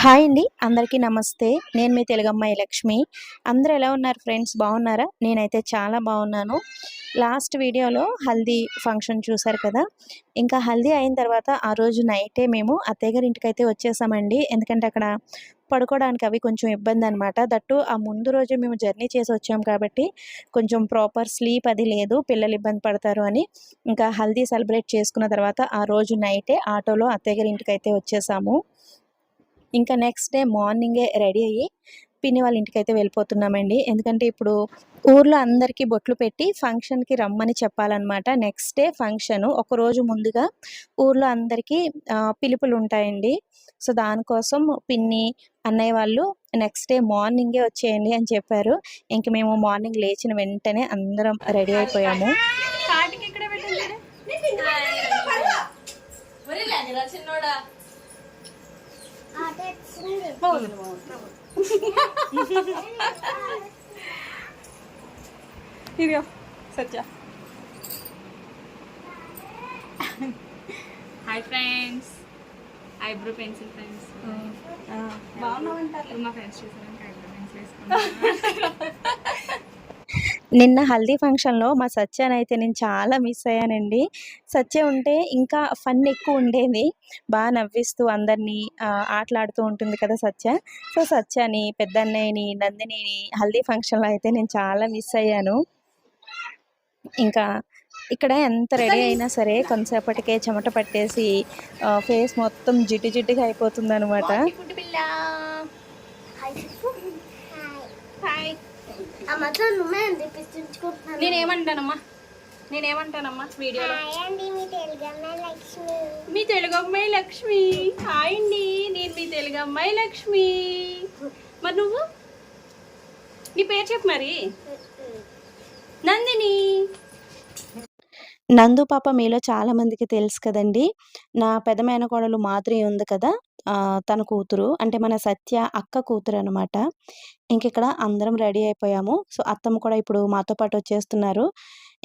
Hi అండి అందరికీ నమస్తే. నేను మీ తెలుగమ్మాయి లక్ష్మి. అందరూ ఎలా ఉన్నారు ఫ్రెండ్స్? బాగున్నారా? నేనైతే చాలా బాగున్నాను. లాస్ట్ వీడియోలో హల్దీ ఫంక్షన్ చూసారు కదా? ఇంకా హల్దీ అయిన తర్వాత ఆ రోజు నైటే మేము అత్తయ్య గారి ఇంటికి అయితే వచ్చేసామండి. ఎందుకంటే అక్కడ పడుకోవడానికి అవి కొంచెం ఇబ్బంది అనమాట దట్టు ఆ ముందు రోజు మేము జర్నీ చేసి వచ్చాం కాబట్టి కొంచెం ప్రాపర్ స్లీప్ అది లేదు పిల్లలు ఇబ్బంది పడతారు అని. ఇంకా హల్దీ సెలబ్రేట్ చేసుకున్న తర్వాత ఆ రోజు నైటే ఆటోలో అత్తయ్య గారి ఇంటికి అయితే వచ్చేసాము. ఇంకా నెక్స్ట్ డే మార్నింగే రెడీ అయ్యి పిన్ని వాళ్ళ ఇంటికి అయితే వెళ్ళిపోతున్నామండి. ఎందుకంటే ఇప్పుడు ఊర్లో అందరికీ బొట్లు పెట్టి ఫంక్షన్కి రమ్మని చెప్పాలన్నమాట. నెక్స్ట్ డే ఫంక్షన్ ఒక రోజు ముందుగా ఊర్లో అందరికీ పిలుపులు ఉంటాయండి. సో దానికోసం పిన్ని అన్నయ్య వాళ్ళు నెక్స్ట్ డే మార్నింగే వచ్చేయండి అని చెప్పారు. ఇంక మేము మార్నింగ్ లేచిన వెంటనే అందరం రెడీ అయిపోయాము. కాటికి ఇక్కడ పెట్టండి? చిన్నోడా? ఇదిగో Satya. Hi friends eyebrow pencil friends బాగున్నామంటారు మా ఫ్రెండ్స్ చూసారంటే ఐబ్రో పెన్సిల్ వేసుకున్నాను. నిన్న హల్దీ ఫంక్షన్లో మా సత్యాని అయితే నేను చాలా మిస్ అయ్యానండి. సత్య ఉంటే ఇంకా ఫన్ ఎక్కువ ఉండేది. బాగా నవ్విస్తూ అందరినీ ఆటలాడుతూ ఉంటుంది కదా సత్య. సో సత్యాని పెద్దన్నయ్యని నందినిని హల్దీ ఫంక్షన్లో అయితే నేను చాలా మిస్ అయ్యాను. ఇంకా ఇక్కడ ఎంత రెడీ అయినా సరే కొంతసేపటికే చెమట పట్టేసి ఫేస్ మొత్తం జిడ్డు జిడ్డుగా అయిపోతుంది అనమాట నేనేమంటానమ్మా నేనేమంటానమ్మా వీడియోలో? మీ తెలుగమ్మ లక్ష్మి. మీ తెలుగు అమ్మాయి లక్ష్మి. హాయ్ అండి నేను మీ తెలుగు అమ్మాయి లక్ష్మి. మరి నువ్వు? నీ పేరు చెప్పు మరి. నందిని. నందు పాప మీలో చాలా మందికి తెలుసు కదండి. నా పెద్ద మేనకోడలు మాధురి ఉంది కదా. తన కూతురు అంటే మన సత్య అక్క కూతురు అనమాట ఇంక ఇక్కడ అందరం రెడీ అయిపోయాము. సో అత్తమ్మ కూడా ఇప్పుడు మాతో పాటు వచ్చేస్తున్నారు.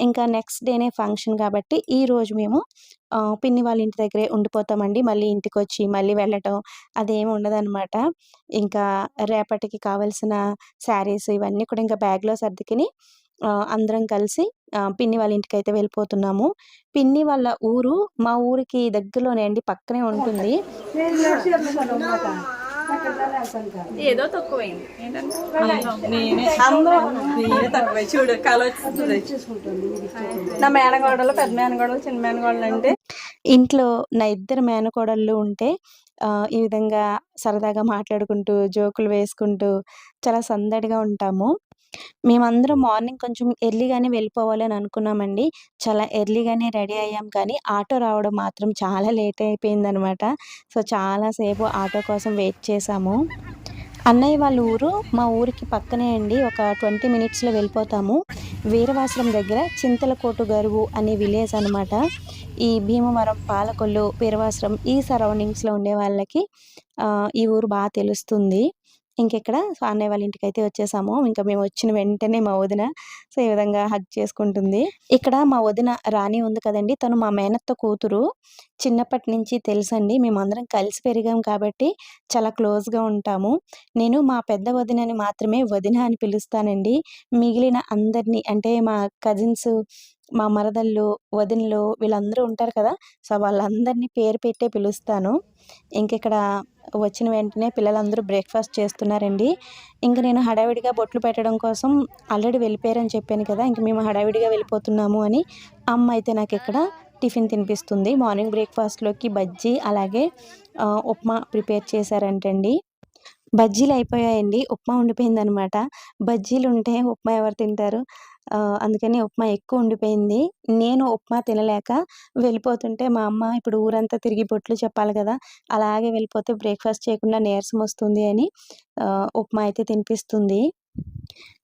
ఇంకా నెక్స్ట్ డేనే ఫంక్షన్ కాబట్టి ఈ రోజు మేము పిన్ని వాళ్ళ ఇంటి దగ్గరే ఉండిపోతామండి. మళ్ళీ ఇంటికి వచ్చి మళ్ళీ వెళ్ళటం అదేమి ఉండదన్నమాట. ఇంకా రేపటికి కావాల్సిన శారీస్ ఇవన్నీ కూడా ఇంకా బ్యాగ్లో సర్దుకుని అందరం కలిసి ఆ, పిన్ని వాళ్ళ ఇంటికి అయితే వెళ్ళిపోతున్నాము. పిన్ని వాళ్ళ ఊరు మా ఊరికి దగ్గరలోనే అండి పక్కనే ఉంటుంది. ఏదో తక్కువైంది. ఏంటంటే? నేనే తక్కువ. చూడు కళ వస్తుంది నా మేనగోడలు పెద్ద మేనగోడలు చిన్న మేనగోడలు అంటే ఇంట్లో నా ఇద్దరు మేనకోడళ్ళు ఉంటే ఈ విధంగా సరదాగా మాట్లాడుకుంటూ జోకులు వేసుకుంటూ చాలా సందడిగా ఉంటాము. మేమందరం మార్నింగ్ కొంచెం ఎర్లీగానే వెళ్ళిపోవాలని అనుకున్నామండి. చాలా ఎర్లీగానే రెడీ అయ్యాం. కానీ ఆటో రావడం మాత్రం చాలా లేట్ అయిపోయిందనమాట. సో చాలాసేపు ఆటో కోసం వెయిట్ చేసాము అన్నయ్య వాళ్ళ ఊరు మా ఊరికి పక్కనే అండి. ఒక ట్వంటీ మినిట్స్లో వెళ్ళిపోతాము. వీరవాసరం దగ్గర చింతలకోటు గరువు అనే విలేజ్ అనమాట. ఈ భీమవరం పాలకొల్లు వీరవాసరం ఈ సరౌండింగ్స్లో ఉండే వాళ్ళకి ఈ ఊరు బాగా తెలుస్తుంది. ఇంకెక్కడ? సో అన్నయ్య వాళ్ళ ఇంటికి అయితే వచ్చేసాము. ఇంకా మేము వచ్చిన వెంటనే మా వదిన సో ఈ విధంగా హగ్ చేసుకుంటుంది. ఇక్కడ మా వదిన రాణి ఉంది కదండి. తను మా మేనత్త కూతురు. చిన్నప్పటి నుంచి తెలుసండి. మేమందరం కలిసి పెరిగాం కాబట్టి చాలా క్లోజ్గా ఉంటాము. నేను మా పెద్ద వదినని మాత్రమే వదిన అని పిలుస్తానండి. మిగిలిన అందరినీ అంటే మా కజిన్స్ మా మరదళ్ళు వదినలు వీళ్ళందరూ ఉంటారు కదా! సో వాళ్ళందరినీ పేరు పెట్టే పిలుస్తాను. ఇంకిక్కడ వచ్చిన వెంటనే పిల్లలందరూ బ్రేక్ఫాస్ట్ చేస్తున్నారండి. ఇంక నేను హడావిడిగా బొట్లు పెట్టడం కోసం ఆల్రెడీ వెళ్ళిపోయారని చెప్పాను కదా! ఇంక మేము హడావిడిగా వెళ్ళిపోతున్నాము అని అమ్మ అయితే నాకు ఇక్కడ టిఫిన్ తినిపిస్తుంది. మార్నింగ్ బ్రేక్ఫాస్ట్లోకి బజ్జీ అలాగే ఉప్మా ప్రిపేర్ చేశారంటండి. బజ్జీలు అయిపోయాయండి. ఉప్మా ఉండిపోయిందనమాట. బజ్జీలు ఉంటే ఉప్మా ఎవరు తింటారు? అందుకని ఉప్మా ఎక్కువ ఉండిపోయింది. నేను ఉప్మా తినలేక వెళ్ళిపోతుంటే మా అమ్మ ఇప్పుడు ఊరంతా తిరిగి బొట్లు చెప్పాలి కదా అలాగే వెళ్ళిపోతే బ్రేక్ఫాస్ట్ చేయకుండా నీరసం వస్తుంది అని ఉప్మా అయితే తినిపిస్తుంది.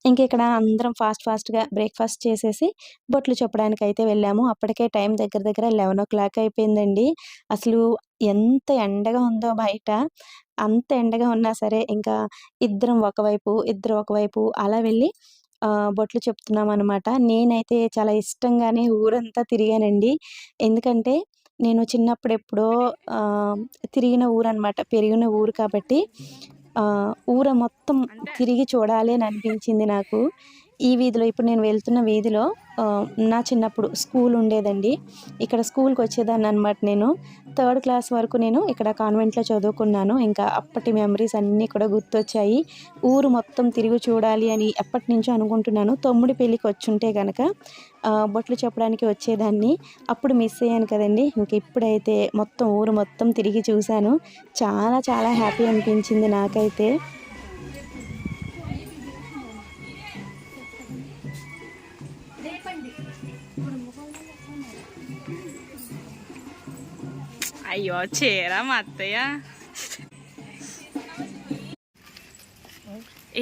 ఇంక ఇక్కడ అందరం ఫాస్ట్ ఫాస్ట్గా బ్రేక్ఫాస్ట్ చేసేసి బొట్లు చెప్పడానికి అయితే వెళ్ళాము. అప్పటికే టైం దగ్గర దగ్గర లెవెన్ ఓ క్లాక్ అయిపోయిందండి. అసలు ఎంత ఎండగా ఉందో బయట. అంత ఎండగా ఉన్నా సరే ఇంకా ఇద్దరం ఒకవైపు ఇద్దరు ఒకవైపు అలా వెళ్ళి బొట్లు చెప్తున్నాం అనమాట నేనైతే చాలా ఇష్టంగానే ఊరంతా తిరిగానండి. ఎందుకంటే నేను చిన్నప్పుడు ఎప్పుడో తిరిగిన ఊరు అనమాట పెరిగిన ఊరు కాబట్టి. ఊర మొత్తం తిరిగి చూడాలి అని అనిపించింది నాకు. ఈ వీధిలో ఇప్పుడు నేను వెళ్తున్న వీధిలో నా చిన్నప్పుడు స్కూల్ ఉండేదండి. ఇక్కడ స్కూల్కి వచ్చేదాన్ని అనమాట నేను. థర్డ్ క్లాస్ వరకు నేను ఇక్కడ కాన్వెంట్‌లో చదువుకున్నాను. ఇంకా అప్పటి మెమరీస్ అన్నీ కూడా గుర్తొచ్చాయి. ఊరు మొత్తం తిరిగి చూడాలి అని ఎప్పటి నుంచో అనుకుంటున్నాను. తమ్ముడి పెళ్ళికి వచ్చుంటే కనుక బొట్లు చెప్పడానికి వచ్చేదాన్ని. అప్పుడు మిస్ అయ్యాను కదండీ! ఇంక ఇప్పుడైతే మొత్తం ఊరు మొత్తం తిరిగి చూశాను. చాలా చాలా హ్యాపీ అనిపించింది నాకైతే. అయ్యో చీర మా అత్తయ్య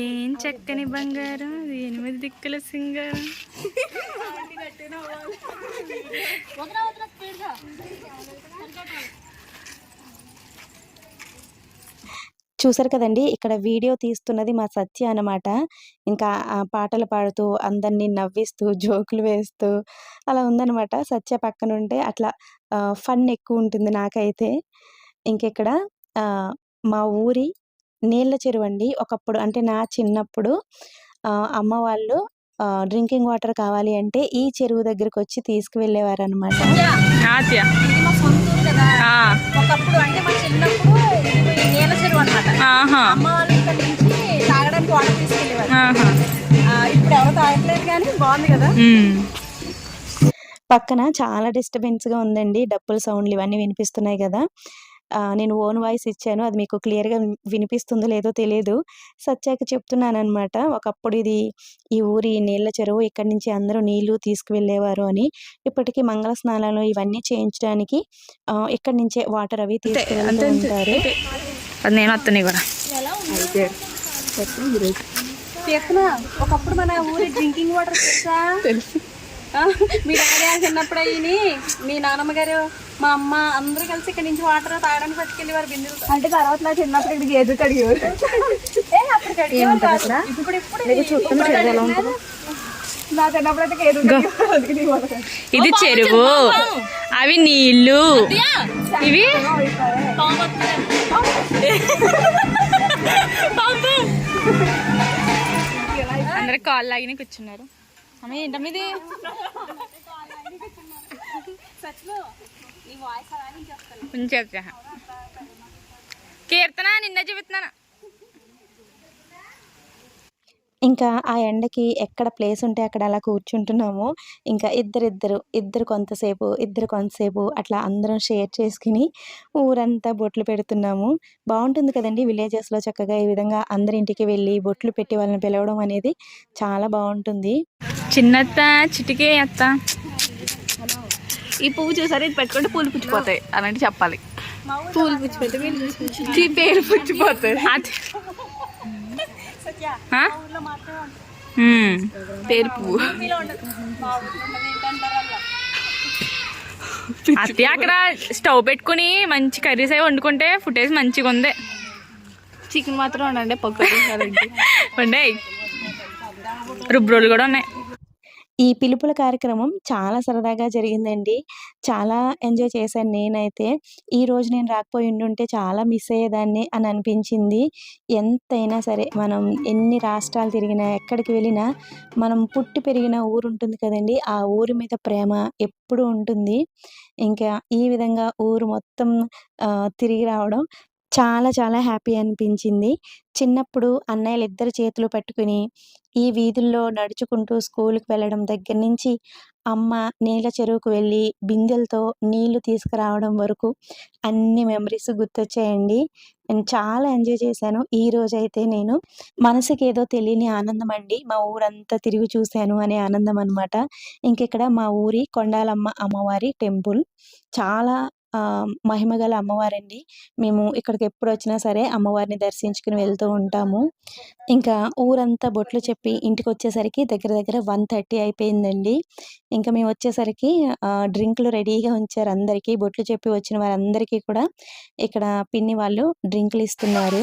ఏం చక్కని బంగారం ఎనిమిది దిక్కుల సింగారం చూసారు కదండి ఇక్కడ వీడియో తీస్తున్నది మా సత్య అనమాట. ఇంకా పాటలు పాడుతూ, అందరిని నవ్విస్తూ, జోకులు వేస్తూ అలా ఉందనమాట. సత్య పక్కనుంటే అట్లా ఫన్ ఎక్కువుంటుంది నాకైతే. ఇంకిక్కడ? మా ఊరి నీళ్ళ చెరువండి. ఒకప్పుడు అంటే నా చిన్నప్పుడు అమ్మ వాళ్ళు డ్రింకింగ్ వాటర్ కావాలి అంటే ఈ చెరువు ఒకప్పుడు అంటే మా చిన్నప్పుడు ఈ నీళ్ళ చెరువు అనమాట ఆహా! అమ్మ వాళ్ళ ఇక్కడ నుంచి తాగడానికి వాటర్ తీసుకెళ్ళేవారు. ఆహా! ఆ, ఇప్పుడు ఎవరు తాగట్లేదు కానీ బాగుంది కదా. పక్కన చాలా డిస్టర్బెన్స్‌గా ఉందండి. డప్పుల సౌండ్‌లు ఇవన్నీ వినిపిస్తున్నాయి! ఆహ్, నేను ఓన్ వాయిస్ ఇచ్చాను. అది మీకు క్లియర్‌గా విన్ వినిపిస్తుందో లేదో తెలీదు. సత్యాకి చెప్తున్నాననమాట. ఒకప్పుడు ఇది ఈ ఊరి నీళ్ళ చెరువు. ఇక్కడి నుంచి అందరూ నీళ్ళు తీసుకువెళ్ళేవారు అని. ఇప్పటికి మంగళ స్నానాలు ఇవన్నీ చేయించడానికి ఇక్కడి నుంచే వాటర్ అవి. అది నేను కూడా ఒకప్పుడు మన ఊరి డ్రింకింగ్ వాటర్ తెలుసు మీ డాడీ చిన్నప్పుడు అయ్యి మీ నాన్నమ్మ గారు మా అమ్మ అందరూ కలిసి ఇక్కడ నుంచి వాటర్ తాగడానికి పట్టుకెళ్ళేవారు బిందెలు. అంటే తర్వాత నా చిన్నప్పుడు ఇక్కడ గేదె కడిగేవారు. ఇప్పుడు ఇప్పుడు. ఇది చెరువు. అవి నీళ్ళు. ఇవి? అందరు కాళ్ళు లాగిన కూర్చున్నారు. అమ్మ ఏంటమ్మ ఇది? ఉంచేస్తా కీర్తన నిన్న చెబుతున్నాను ఇంకా ఆ ఎండకి ఎక్కడ ప్లేస్ ఉంటే అక్కడ అలా కూర్చుంటున్నాము. ఇంకా ఇద్దరిద్దరు, ఇద్దరు కొంతసేపు, ఇద్దరు కొంతసేపు అట్లా అందరం షేర్ చేసుకొని ఊరంతా బొట్లు పెడుతున్నాము. బావుంటుంది కదండీ! విలేజెస్‌లో చక్కగా ఈ విధంగా అందరి ఇంటికి వెళ్ళి బొట్లు పెట్టి వాళ్ళని పిలవడం అనేది చాలా బావుంటుంది. చిన్నత్త చిటికే అత్త ఈ పువ్వు చూసారు ఇది పెట్టుకుంటే పూలు పుచ్చిపోతాయి అలాంటి చెప్పాలి పూలు పుచ్చిపోతాయి పేరు పుచ్చిపోతాయి అది ఆ? ఉమ్, పేరు పువ్వు అత్తయ్య అక్కడ స్టవ్ పెట్టుకుని మంచి కర్రీస్ అవి వండుకుంటే ఫుటేజ్ మంచిగా ఉంది. చికెన్ మాత్రం ఉండండి పక్కన ఉండే రుబ్బురోలు కూడా ఉన్నాయి. ఈ పిలుపుల కార్యక్రమం చాలా సరదాగా జరిగిందండి. చాలా ఎంజాయ్ చేశాను నేనైతే. ఈ రోజు నేను రాకపోయి ఉండుంటే చాలా మిస్ అయ్యేదాన్ని అని అనిపించింది. ఎంతైనా సరే మనం ఎన్ని రాష్ట్రాలు తిరిగినా, ఎక్కడికి వెళ్ళినా మనం పుట్టి పెరిగిన ఊరు ఉంటుంది కదండి ఆ ఊరి మీద ప్రేమ ఎప్పుడూ ఉంటుంది. ఇంకా ఈ విధంగా ఊరు మొత్తం తిరిగి రావడం చాలా చాలా హ్యాపీ అనిపించింది. చిన్నప్పుడు అన్నయ్యలు ఇద్దరు చేతులు పట్టుకుని ఈ వీధుల్లో నడుచుకుంటూ స్కూల్కి వెళ్ళడం దగ్గర నుంచి అమ్మ నీళ్ళ చెరువుకు వెళ్ళి బిందెలతో నీళ్ళు తీసుకురావడం వరకు అన్ని మెమరీస్ గుర్తొచ్చాయండి. నేను చాలా ఎంజాయ్ చేశాను. ఈ రోజైతే నేను మనసుకి ఏదో తెలియని ఆనందం అండి. మా ఊరంతా తిరిగి చూశాను అనే ఆనందం అనమాట. ఇంకెక్కడ మా ఊరి కొండాలమ్మ అమ్మవారి టెంపుల్. చాలా మహిమగల అమ్మవారండి. మేము ఇక్కడికి ఎప్పుడు వచ్చినా సరే అమ్మవారిని దర్శించుకుని వెళ్తూ ఉంటాము. ఇంకా ఊరంతా బొట్లు చెప్పి ఇంటికి వచ్చేసరికి దగ్గర దగ్గర 1:30 అయిపోయిందండి. ఇంకా మేము వచ్చేసరికి డ్రింక్లు డ్రింకులు రెడీగా ఉంచారు అందరికీ. బొట్లు చెప్పి వచ్చిన వారందరికీ కూడా ఇక్కడ పిన్ని వాళ్ళు డ్రింకులు ఇస్తున్నారు.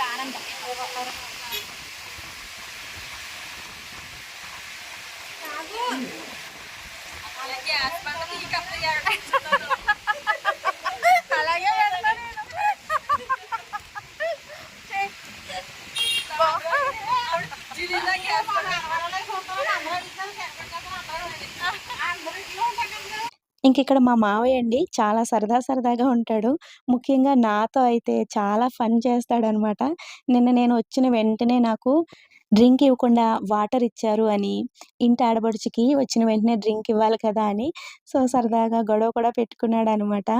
రానంట అలాగే ఆస్పత్రికి ఈ కప్పు ఎగరేస్తున్నాను. అలాగే పెడతా నేను. చెయ్. ఇది ఇలా గ్యాస్ బండ. ఇంక ఇక్కడ మా మావయ్య అండి చాలా సరదా సరదాగా ఉంటాడు. ముఖ్యంగా నాతో అయితే చాలా ఫన్ చేస్తాడనమాట. నిన్న నేను వచ్చిన వెంటనే నాకు డ్రింక్ ఇవ్వకుండా వాటర్ ఇచ్చారు అని, ఇంటి ఆడబడుచుకి వచ్చిన వెంటనే డ్రింక్ ఇవ్వాలి కదా అని, సో సరదాగా గొడవ కూడా పెట్టుకున్నాడు అనమాట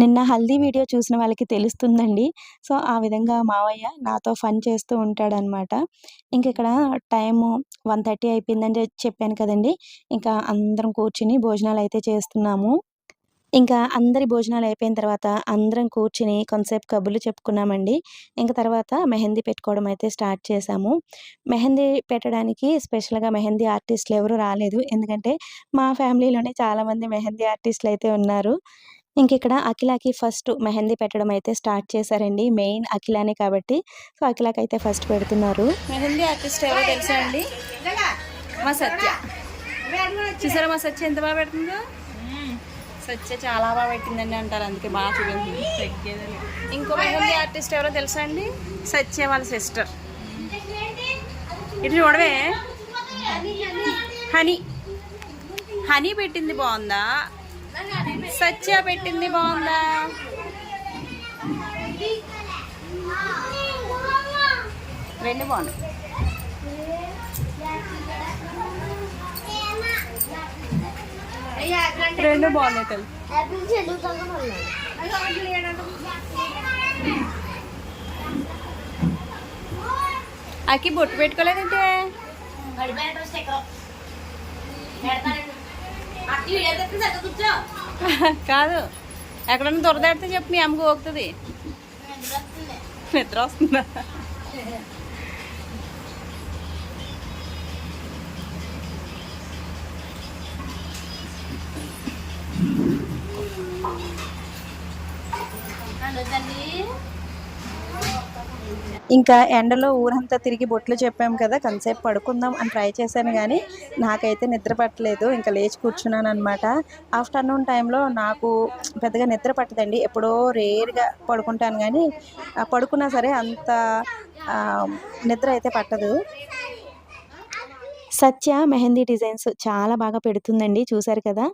నిన్న హల్దీ వీడియో చూసిన వాళ్ళకి తెలుస్తుందండి. సో ఆ విధంగా మావయ్య నాతో ఫన్ చేస్తూ ఉంటాడనమాట. ఇంక ఇక్కడ టైము 1:30 అయిపోయిందని చెప్పాను కదండి ఇంకా అందరం కూర్చుని భోజనాలు అయితే చేస్తున్నాము. ఇంకా అందరి భోజనాలు అయిపోయిన తర్వాత అందరం కూర్చొని కొంతసేపు కబుర్లు చెప్పుకున్నామండి. ఇంక తర్వాత మెహందీ పెట్టుకోవడం అయితే స్టార్ట్ చేశాము. మెహందీ పెట్టడానికి స్పెషల్‌గా మెహందీ ఆర్టిస్ట్‌లు ఎవరు రాలేదు. ఎందుకంటే మా ఫ్యామిలీలోనే చాలామంది మెహందీ ఆర్టిస్ట్‌లయితే ఉన్నారు. ఇంకిక్కడ అఖిలకి ఫస్ట్ మెహందీ పెట్టడం అయితే స్టార్ట్ చేశారండి. మెయిన్ అఖిలానే కాబట్టి సో అఖిలకైతే ఫస్ట్ పెడుతున్నారు. మెహందీ ఆర్టిస్ట్ ఎవరో తెలుసా అండి మా సత్య చూసారా మా సత్య ఎంత బాగా పెడుతుందో సత్య చాలా బాగా పెట్టిందండి అంటారు అందుకే బాగా చూపించింది. ఇంకో మెహందీ ఆర్టిస్ట్ ఎవరో తెలుసా అండి? సత్య వాళ్ళ సిస్టర్. ఇటు చూడవే. హనీ. హనీ పెట్టింది బాగుందా? సత్య పెట్టింది బాగుందా? రెండు బాగున్నాయి. రెండు బాగున్నాయి తల్లి అక్కి బొట్టు పెట్టుకోలేదంటే కాదు ఎక్కడన్నా దొరదాడితే చెప్పు మీ అమ్మకు పోతుంది నిద్ర వస్తుందా? ఇంకా ఎండలో ఊరంతా తిరిగి బొట్లు చెప్పాము కదా కొంతసేపు పడుకుందాం అని ట్రై చేశాను కానీ నాకైతే నిద్ర పట్టలేదు. ఇంకా లేచి కూర్చున్నాను అనమాట ఆఫ్టర్నూన్ టైంలో నాకు పెద్దగా నిద్ర పట్టదండి. ఎప్పుడో రేర్గా పడుకుంటాను కానీ పడుకున్నా సరే అంత నిద్ర అయితే పట్టదు. సత్య మెహందీ డిజైన్స్ చాలా బాగా పెడుతుందండి. చూసారు కదా?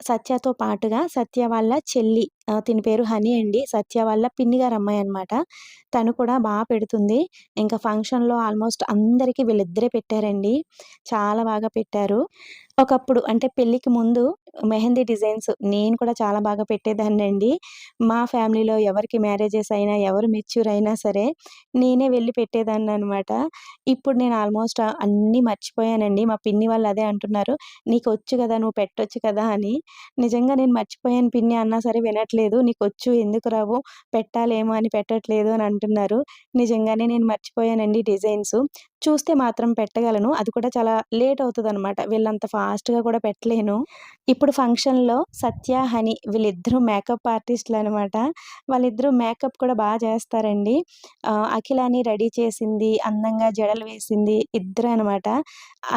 సత్యతో పాటుగా సత్య వాళ్ళ చెల్లి. తిని పేరు హనీ అండి. సత్య వాళ్ళ పిన్ని గారు అమ్మాయి అనమాట తను కూడా బాగా పెడుతుంది. ఇంకా ఫంక్షన్లో ఆల్మోస్ట్ అందరికీ వీళ్ళిద్దరే పెట్టారండి. చాలా బాగా పెట్టారు. ఒకప్పుడు అంటే పెళ్ళికి ముందు మెహందీ డిజైన్స్ నేను కూడా చాలా బాగా పెట్టేదాన్ని అండి. మా ఫ్యామిలీలో ఎవరికి మ్యారేజెస్ అయినా ఎవరు మెచ్యూర్ అయినా సరే నేనే వెళ్ళి పెట్టేదాన్ని అనమాట ఇప్పుడు నేను ఆల్మోస్ట్ అన్నీ మర్చిపోయానండి. మా పిన్ని వాళ్ళు అదే అంటున్నారు. నీకు వచ్చు కదా నువ్వు పెట్టొచ్చు కదా అని. నిజంగా నేను మర్చిపోయాను పిన్ని అన్నా సరే వినట్లేదు. నీకు వచ్చు ఎందుకు రావు? పెట్టాలేమో అని పెట్టట్లేదు అని అంటున్నారు. నిజంగానే నేను మర్చిపోయానండి డిజైన్స్. చూస్తే మాత్రం పెట్టగలను. అది కూడా చాలా లేట్ అవుతుంది అనమాట వీళ్ళంత ఫాస్ట్గా కూడా పెట్టలేను. ఇప్పుడు ఫంక్షన్లో సత్య హని వీళ్ళిద్దరూ మేకప్ ఆర్టిస్టులు అనమాట వాళ్ళిద్దరూ మేకప్ కూడా బాగా చేస్తారండి. అఖిలాని రెడీ చేసింది అందంగా జడలు వేసింది ఇద్దరు అనమాట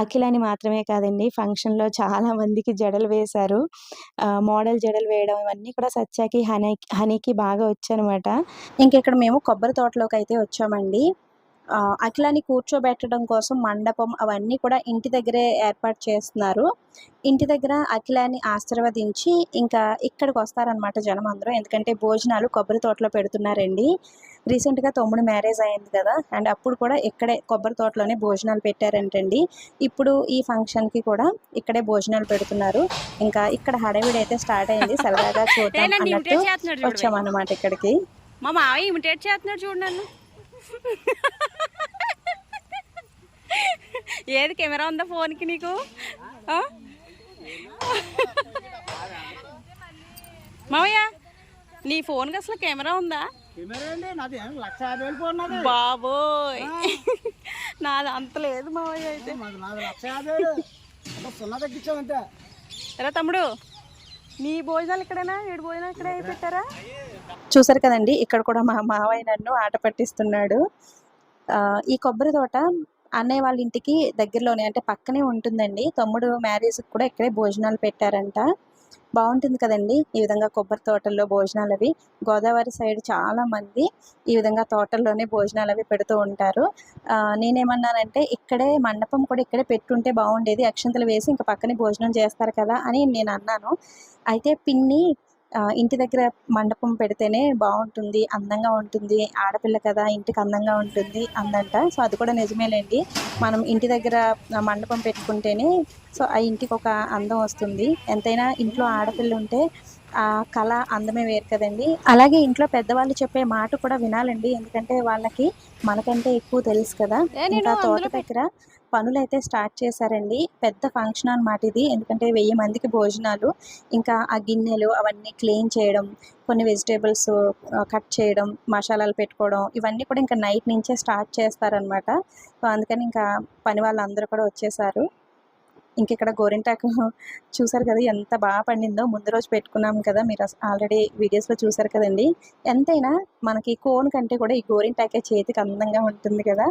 అఖిలాని మాత్రమే కాదండి ఫంక్షన్లో చాలా మందికి జడలు వేశారు. మోడల్ జడలు వేయడం ఇవన్నీ కూడా సత్యకి హనీ హనీకి బాగా వచ్చనమాట ఇంక ఇక్కడ మేము కొబ్బరి తోటలోకి అయితే వచ్చామండి. అఖిలాని కూర్చోబెట్టడం కోసం మండపం అవన్నీ కూడా ఇంటి దగ్గరే ఏర్పాటు చేస్తున్నారు. ఇంటి దగ్గర అఖిలాని ఆశీర్వదించి ఇంకా ఇక్కడికి వస్తారనమాట జనం అందరూ. ఎందుకంటే భోజనాలు కొబ్బరి తోటలో పెడుతున్నారండి. రీసెంట్గా తమ్ముడు మ్యారేజ్ అయింది కదా అండ్ అప్పుడు కూడా ఇక్కడే కొబ్బరి తోటలోనే భోజనాలు పెట్టారంటండి. ఇప్పుడు ఈ ఫంక్షన్కి కూడా ఇక్కడే భోజనాలు పెడుతున్నారు. ఇంకా ఇక్కడ హడావిడి అయితే స్టార్ట్ అయింది. సరదాగా చూద్దాం అన్నట్టు వచ్చామన్నమాట ఇక్కడికి. మా మావయ్య ఇమిటేట్ చేస్తున్నాడు చూడు నన్ను. ఏది కెమెరా ఉందా ఫోన్కి నీకు? ఆ? మావయ్య నీ ఫోన్కి అసలు కెమెరా ఉందా? బాబోయ్. నాది అంత లేదు మావయ్య అయితే. ఎరా తమ్ముడు నీ భోజనాలు ఇక్కడేనా? ఏడు భోజనాలు ఇక్కడే పెట్టారా? చూసారు కదండి ఇక్కడ కూడా మా మావయ్య నన్ను ఆట పట్టిస్తున్నాడు. ఆ, ఈ కొబ్బరి తోట అన్నయ్య వాళ్ళ ఇంటికి దగ్గరలోనే అంటే పక్కనే ఉంటుందండి. తమ్ముడు మ్యారేజ్కి కూడా ఇక్కడే భోజనాలు పెట్టారంట. బాగుంటుంది కదండి ఈ విధంగా కొబ్బరి తోటల్లో భోజనాలు అవి. గోదావరి సైడ్ చాలా మంది ఈ విధంగా తోటల్లోనే భోజనాలు అవి పెడుతూ ఉంటారు. నేనేమన్నానంటే ఇక్కడే మండపం కూడా ఇక్కడే పెట్టుంటే బాగుండేది. అక్షంతలు వేసి ఇంకా పక్కనే భోజనం చేస్తారు కదా అని నేను అన్నాను. అయితే పిన్ని ఇంటి దగ్గర మండపం పెడితేనే బాగుంటుంది అందంగా ఉంటుంది. ఆడపిల్ల కదా ఇంటికి అందంగా ఉంటుంది అందంట. సో అది కూడా నిజమేలేండి. మనం ఇంటి దగ్గర మండపం పెట్టుకుంటేనే సో ఆ ఇంటికి ఒక అందం వస్తుంది. ఎంతైనా ఇంట్లో ఆడపిల్ల ఉంటే ఆ కళ అందమే వేరు కదండి. అలాగే ఇంట్లో పెద్దవాళ్ళు చెప్పే మాట కూడా వినాలండి. ఎందుకంటే వాళ్ళకి మనకంటే ఎక్కువ తెలుసు కదా. ఇంకా తోట దగ్గర పనులైతే స్టార్ట్ చేశారండి. పెద్ద ఫంక్షన్ అనమాట ఇది. ఎందుకంటే వెయ్యి మందికి భోజనాలు ఇంకా ఆ గిన్నెలు అవన్నీ క్లీన్ చేయడం కొన్ని వెజిటేబుల్స్ కట్ చేయడం మసాలాలు పెట్టుకోవడం ఇవన్నీ కూడా ఇంకా నైట్ నుంచే స్టార్ట్ చేస్తారనమాట సో అందుకని ఇంకా పని వాళ్ళందరూ కూడా వచ్చేసారు. ఇంక ఇక్కడ గోరింటాకు చూసారు కదా ఎంత బాగా పండిందో. ముందు రోజు పెట్టుకున్నాం కదా. మీరు ఆల్రెడీ వీడియోస్లో చూసారు కదండి. ఎంతైనా మనకి కోన్ కంటే కూడా ఈ గోరింటాకే చేతికి అందంగా ఉంటుంది కదా.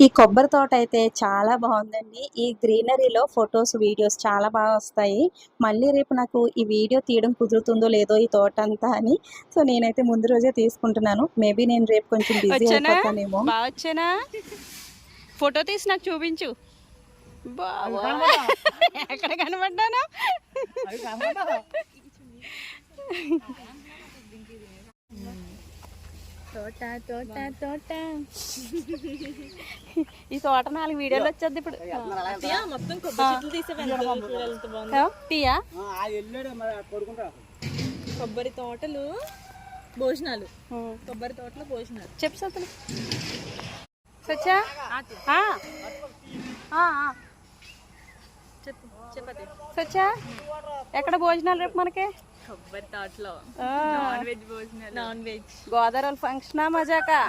ఈ కొబ్బరి తోట అయితే చాలా బాగుందండి. ఈ గ్రీనరీలో ఫొటోస్ వీడియోస్ చాలా బాగా వస్తాయి. మళ్ళీ రేపు నాకు ఈ వీడియో తీయడం కుదురుతుందో లేదో ఈ తోట అంతా అని. సో నేనైతే ముందు రోజే తీసుకుంటున్నాను. మేబీ నేను రేపు కొంచెం బిజీ? అయిపోతానేమో. వచ్చానా? ఫోటో తీసి నాకు చూపించు. బావా. ఎక్కడ కనబడ్డాను? తోట తోట తోట. ఈ తోట నాలుగు వీడియోలు వచ్చేది ఇప్పుడు. మొత్తం కొబ్బరి తోటలు భోజనాలు. కొబ్బరి తోటలో భోజనాలు. చెప్పు సతులు సచ్చా ఆ. ఆ, ఆ. చెప్పు చెప్పది సచ్చా ఎక్కడ భోజనాలు రేపు మనకి? నాన్ వెజ్ భోజనాలు. నాన్ వెజ్ గోదావరి ఫంక్షనా మజాకా.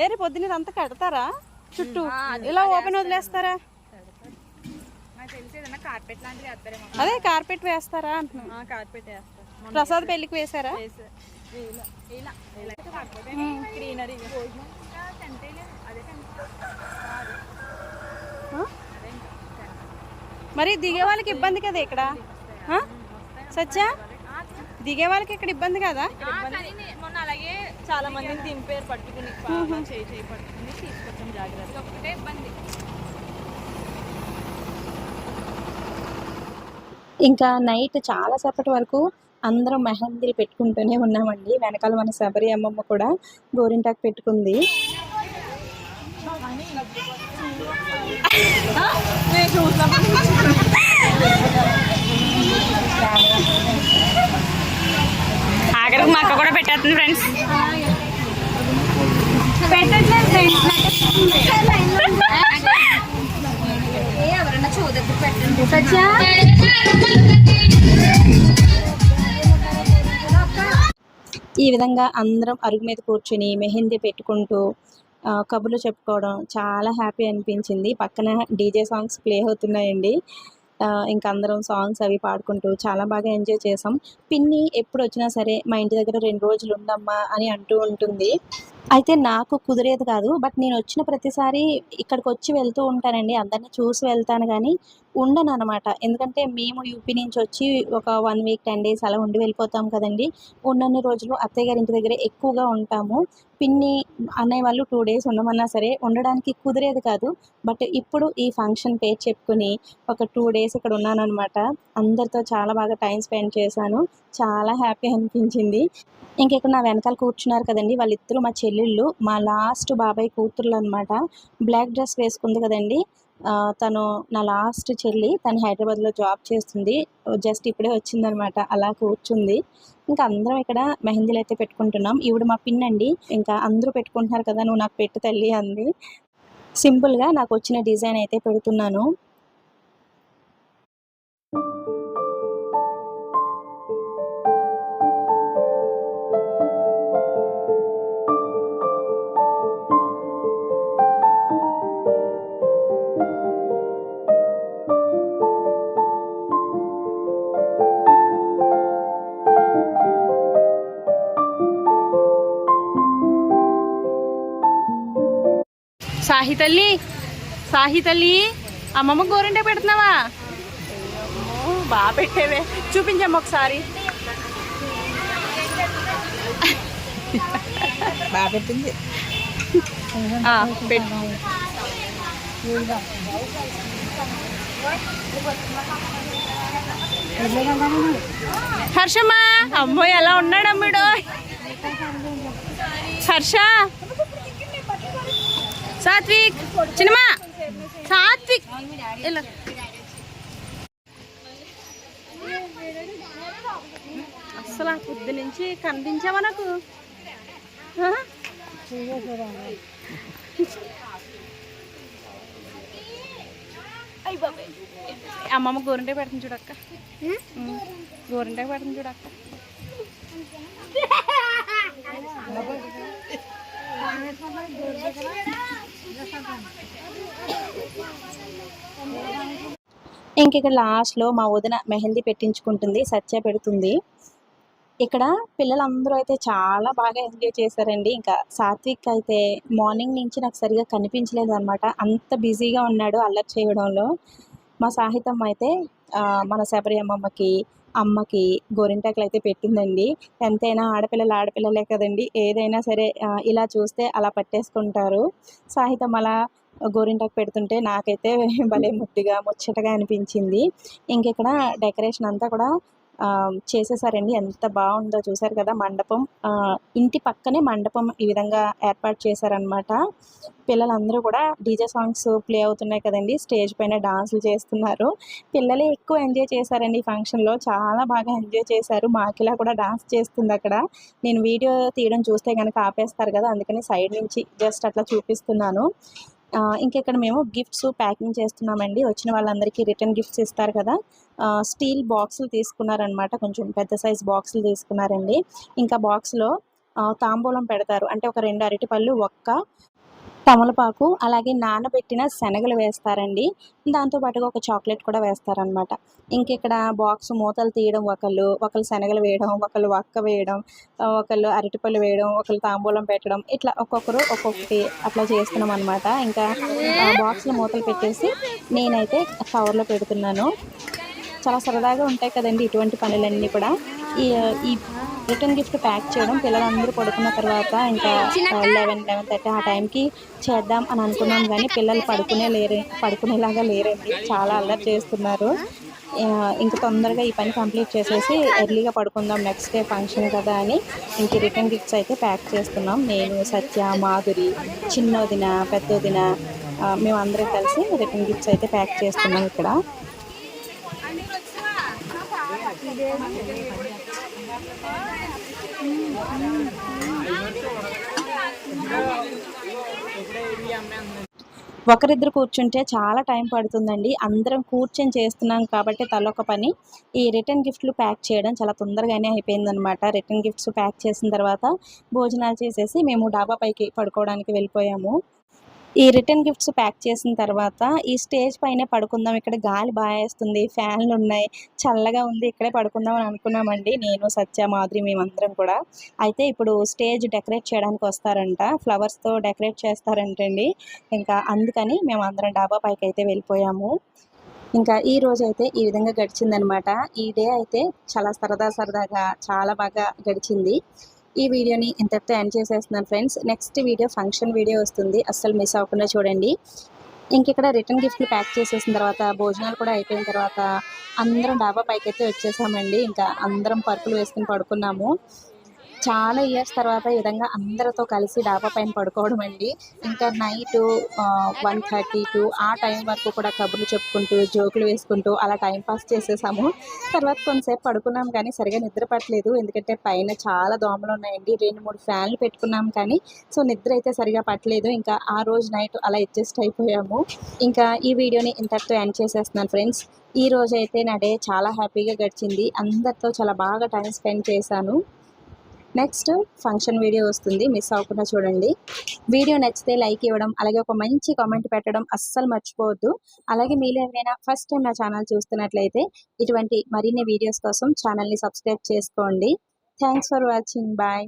ఏ రేపు పొద్దున్న ఇదంతా కడతారా? చుట్టూ. ఇలా ఓపెన్ వదిలేస్తారా? అదే కార్పెట్ వేస్తారా అంటున్నా కార్పెట్ వేస్తారు ప్రసాద్ పెళ్ళికి వేసారా? ఇలా ఇలా ఇలా గ్రీనరీ మరి దిగే వాళ్ళకి ఇబ్బంది కదా ఇక్కడ? సత్యా? దిగే వాళ్ళకి ఇక్కడ ఇబ్బంది కదా? మొన్న అలాగే చాలా మందిని దింపారు పట్టుకుని బాగా చేయి చేయి పట్టుకుని తీసుకొచ్చాం జాగ్రత్త ఒకటే ఇబ్బంది. ఇంకా నైట్ చాలా సేపటి వరకు అందరం మెహందీలు పెట్టుకుంటూనే ఉన్నామండి. వెనకాల మన శబరి అమ్మమ్మ కూడా గోరింటాకు పెట్టుకుంది. ఆఖరికి మా అక్క కూడా పెట్టేస్తుంది ఫ్రెండ్స్ ఈ విధంగా అందరం అరుగు మీద కూర్చుని మెహందీ పెట్టుకుంటూ కబుర్లు చెప్పుకోవడం చాలా హ్యాపీ అనిపించింది. పక్కన డీజే సాంగ్స్ ప్లే అవుతున్నాయండి. ఇంకా అందరం సాంగ్స్ అవి పాడుకుంటూ చాలా బాగా ఎంజాయ్ చేసాం. పిన్ని ఎప్పుడు వచ్చినా సరే మా ఇంటి దగ్గర రెండు రోజులు ఉండమ్మా అని అంటూ ఉంటుంది. అయితే నాకు కుదిరేది కాదు. బట్ నేను వచ్చిన ప్రతిసారి ఇక్కడికి వచ్చి వెళ్తూ ఉంటానండి. అందరినీ చూసి వెళ్తాను కానీ ఉండను అనమాట. ఎందుకంటే మేము యూపీ నుంచి వచ్చి ఒక వన్ వీక్ టెన్ డేస్ అలా ఉండి వెళ్ళిపోతాం కదండి. ఉన్నన్ని రోజులు అత్తయ్య గారి ఇంటి దగ్గర ఎక్కువగా ఉంటాము. పిన్ని అన్నయ్య వాళ్ళు టూ డేస్ ఉండమన్నా సరే ఉండడానికి కుదిరేది కాదు. బట్ ఇప్పుడు ఈ ఫంక్షన్ పేరు చెప్పుకుని ఒక టూ డేస్ ఇక్కడ ఉన్నాను అనమాట. అందరితో చాలా బాగా టైం స్పెండ్ చేశాను. చాలా హ్యాపీ అనిపించింది. ఇంకెక్కడ నా వెనకాల కూర్చున్నారు కదండి. వాళ్ళిద్దరూ మా చెల్లెళ్ళు మా లాస్ట్ బాబాయ్ కూతుర్లు అనమాట బ్లాక్ డ్రెస్ వేసుకుంది కదండి. తను నా లాస్ట్ చెల్లి. తను హైదరాబాద్లో జాబ్ చేస్తుంది. జస్ట్ ఇప్పుడే వచ్చిందనమాట. అలా కూర్చుంది. ఇంకా అందరం ఇక్కడ మెహందీలు అయితే పెట్టుకుంటున్నాం. ఈవిడ మా పిన్ అండి. ఇంకా అందరూ పెట్టుకుంటున్నారు కదా నువ్వు నాకు పెట్టు తల్లి అంది. సింపుల్గా నాకు వచ్చిన డిజైన్ అయితే పెడుతున్నాను. సాహి తల్లి సాహి తల్లి అమ్మమ్మ గోరింట పెడుతున్నావా? బాగా పెట్టేవే. చూపించమ్మ ఒకసారి. బాగా పెట్టింది. హర్షమ్మా అమ్మో ఎలా ఉన్నాడు అమ్ముడు హర్ష సాత్విక్ చిన్నమా సాత్విక్. ఇలా. అసలు ఆ పొద్దు నుంచి కనిపించావా నాకు. అమ్మమ్మ గోరింటే పెడుతుంది చూడక్క గోరింటే పెడుతుంది చూడక్క ఇంక ఇక్కడ లాస్ట్లో మా వదిన మెహందీ పెట్టించుకుంటుంది సత్య పెడుతుంది. ఇక్కడ పిల్లలందరూ అయితే చాలా బాగా ఎంజాయ్ చేశారండి. ఇంకా సాత్విక్ అయితే మార్నింగ్ నుంచి నాకు సరిగా కనిపించలేదు అనమాట అంత బిజీగా ఉన్నాడు అల్లరి చేయడంలో. మా సాహితం అయితే మన శబరి అమ్మమ్మకి అమ్మకి గోరింటాకులు అయితే పెట్టిందండి. ఎంతైనా ఆడపిల్లలు ఆడపిల్లలే కదండి. ఏదైనా సరే ఇలా చూస్తే అలా పట్టేసుకుంటారు. సాహితం అలా గోరింటాకు పెడుతుంటే నాకైతే భలే ముట్టిగా ముచ్చటగా అనిపించింది. ఇంక ఇక్కడ డెకరేషన్ అంతా కూడా చేసేసారండి. ఎంత బాగుందో చూసారు కదా మండపం. ఇంటి పక్కనే మండపం ఈ విధంగా ఏర్పాటు చేశారనమాట పిల్లలందరూ కూడా డీజే సాంగ్స్ ప్లే అవుతున్నాయి కదండి. స్టేజ్ పైన డాన్సులు చేస్తున్నారు. పిల్లలే ఎక్కువ ఎంజాయ్ చేశారండి ఈ ఫంక్షన్లో. చాలా బాగా ఎంజాయ్ చేశారు. మాకిలా కూడా డాన్స్ చేస్తుంది అక్కడ. నేను వీడియో తీయడం చూస్తే కనుక ఆపేస్తారు కదా అందుకని సైడ్ నుంచి జస్ట్ అట్లా చూపిస్తున్నాను. ఇంకా ఇక్కడ మేము గిఫ్ట్స్ ప్యాకింగ్ చేస్తున్నామండి. వచ్చిన వాళ్ళందరికీ రిటర్న్ గిఫ్ట్స్ ఇస్తారు కదా. ఆ, స్టీల్ బాక్సులు తీసుకున్నారనమాట కొంచెం పెద్ద సైజ్ బాక్సులు తీసుకున్నారండి. ఇంకా బాక్స్లో తాంబూలం పెడతారు. అంటే ఒక రెండు అరటిపళ్ళు ఒక్క తమలపాకు అలాగే నానబెట్టిన శనగలు వేస్తారండి. దాంతోపాటుగా ఒక చాక్లెట్ కూడా వేస్తారనమాట ఇంకిక్కడ బాక్స్ మూతలు తీయడం ఒకళ్ళు ఒకళ్ళు శనగలు వేయడం ఒకళ్ళు వక్క వేయడం ఒకళ్ళు అరటిపళ్ళు వేయడం ఒకళ్ళు తాంబూలం పెట్టడం ఇట్లా ఒక్కొక్కరు ఒక్కొక్కటి అట్లా చేస్తున్నాం అనమాట ఇంకా బాక్స్లో మూతలు పెట్టేసి నేనైతే కవర్లో పెడుతున్నాను. చాలా సరదాగా ఉంటాయి కదండి ఇటువంటి పనులన్నీ కూడా. ఈ ఈ రిటర్న్ గిఫ్ట్ ప్యాక్ చేయడం పిల్లలందరూ పడుకున్న తర్వాత ఇంకా లెవెన్ లెవెన్ థర్టీ ఆ టైంకి చేద్దాం అని అనుకున్నాం కానీ పిల్లలు పడుకునే లేరు పడుకునేలాగా లేరండి. చాలా అల్లరి చేస్తున్నారు. ఇంకా ఇంక తొందరగా ఈ పని కంప్లీట్ చేసేసి ఎర్లీగా పడుకుందాం నెక్స్ట్ డే ఫంక్షన్ కదా అని ఇంక రిటర్న్ గిఫ్ట్స్ అయితే ప్యాక్ చేస్తున్నాం. నేను సత్య మాధురి చిన్నోదిన పెద్దోదిన మేమందరం కలిసి రిటర్న్ గిఫ్ట్స్ అయితే ప్యాక్ చేస్తున్నాం ఇక్కడ. ఒకరిద్దరు కూర్చుంటే చాలా టైం పడుతుందండి. అందరం కూర్చొని చేస్తున్నాం కాబట్టి తలొక పని. ఈ రిటర్న్ గిఫ్ట్లు ప్యాక్ చేయడం చాలా తొందరగానే అయిపోయిందనమాట రిటర్న్ గిఫ్ట్స్ ప్యాక్ చేసిన తర్వాత భోజనాలు చేసేసి మేము డాబా పైకి పడుకోవడానికి వెళ్ళిపోయాము. ఈ రిటర్న్ గిఫ్ట్స్ ప్యాక్ చేసిన తర్వాత ఈ స్టేజ్ పైన పడుకుందాం. ఇక్కడ గాలి బాగా వేస్తుంది ఫ్యాన్లు ఉన్నాయి చల్లగా ఉంది ఇక్కడే పడుకుందాం అని అనుకున్నామండి నేను సత్య మాధురి మేమందరం కూడా. అయితే ఇప్పుడు స్టేజ్ డెకరేట్ చేయడానికి వస్తారంట ఫ్లవర్స్తో డెకరేట్ చేస్తారంటండి. ఇంకా అందుకని మేము అందరం డాబా పైకి అయితే వెళ్ళిపోయాము. ఇంకా ఈ రోజు అయితే ఈ విధంగా గడిచిందనమాట. ఈ డే అయితే చాలా సరదా సరదాగా చాలా బాగా గడిచింది. ఈ వీడియోని ఇంతటితో ఎండ్ చేసేస్తున్నాను friends next video function video వస్తుంది. అస్సలు మిస్ అవ్వకుండా చూడండి. ఇంకిక్కడ రిటర్న్ గిఫ్ట్లు ప్యాక్ చేసేసిన తర్వాత భోజనాలు కూడా అయిపోయిన తర్వాత అందరం డాబా పైకి అయితే వచ్చేసామండి. ఇంకా అందరం పరుపులు వేసుకుని పడుకున్నాము. చాలా ఇయర్స్ తర్వాత ఈ విధంగా అందరితో కలిసి డాబా పైన పడుకోవడం అండి. ఇంకా నైట్ వన్ థర్టీ టు ఆ టైం వరకు కూడా కబుర్లు చెప్పుకుంటూ జోకులు వేసుకుంటూ అలా టైం పాస్ చేసేసాము. తర్వాత కొంతసేపు పడుకున్నాం కానీ సరిగా నిద్ర పట్టలేదు. ఎందుకంటే పైన చాలా దోమలు ఉన్నాయండి. రెండు మూడు ఫ్యాన్లు పెట్టుకున్నాం కానీ సో నిద్ర అయితే సరిగా పట్టలేదు. ఇంకా ఆ రోజు నైట్ అలా అడ్జస్ట్ అయిపోయాము. ఇంకా ఈ వీడియోని ఇంతటితో ఎండ్ చేసేస్తున్నాను ఫ్రెండ్స్. ఈ రోజైతే నా డే చాలా హ్యాపీగా గడిచింది. అందరితో చాలా బాగా టైం స్పెండ్ చేశాను. నెక్స్ట్ ఫంక్షన్ వీడియో వస్తుంది. మిస్ అవ్వకుండా చూడండి. వీడియో నచ్చితే లైక్ ఇవ్వడం అలాగే ఒక మంచి కామెంట్ పెట్టడం అస్సలు మర్చిపోవద్దు. అలాగే మీరు ఎవరైనా ఫస్ట్ టైం నా ఛానల్ చూస్తున్నట్లయితే ఇటువంటి మరిన్ని వీడియోస్ కోసం ఛానల్ని సబ్స్క్రైబ్ చేసుకోండి. Thanks for watching. బాయ్.